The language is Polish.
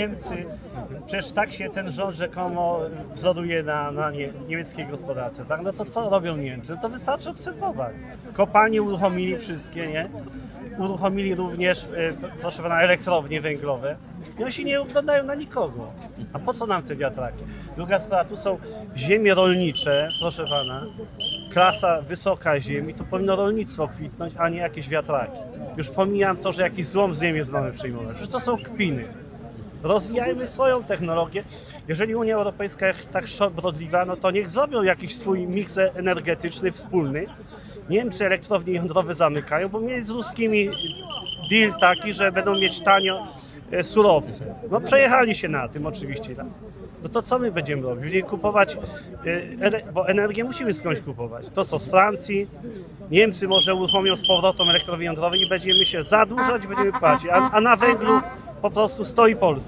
Niemcy, przecież tak się ten rząd rzekomo wzoruje na, na nie, niemieckiej gospodarce, tak? No to co robią Niemcy? To wystarczy obserwować. Kopalnie uruchomili wszystkie, nie? Uruchomili również, e, proszę pana, elektrownie węglowe i oni się nie oglądają na nikogo. A po co nam te wiatraki? Druga sprawa, tu są ziemie rolnicze, proszę pana, klasa wysoka ziemi, to powinno rolnictwo kwitnąć, a nie jakieś wiatraki. Już pomijam to, że jakiś złom z Niemiec mamy przyjmować. Przecież to są kpiny. Rozwijajmy swoją technologię. Jeżeli Unia Europejska jest tak szobrodliwa, no to niech zrobią jakiś swój miks energetyczny wspólny. Niemcy elektrownie jądrowe zamykają, bo mieli z ruskimi deal taki, że będą mieć tanio e, surowce. No przejechali się na tym oczywiście. Tak. No to co my będziemy robić? Będziemy kupować, e, bo energię musimy skądś kupować. To co z Francji, Niemcy może uruchomią z powrotem elektrownie jądrowe i będziemy się zadłużać, będziemy płacić, a, a na węglu po prostu stoi Polska.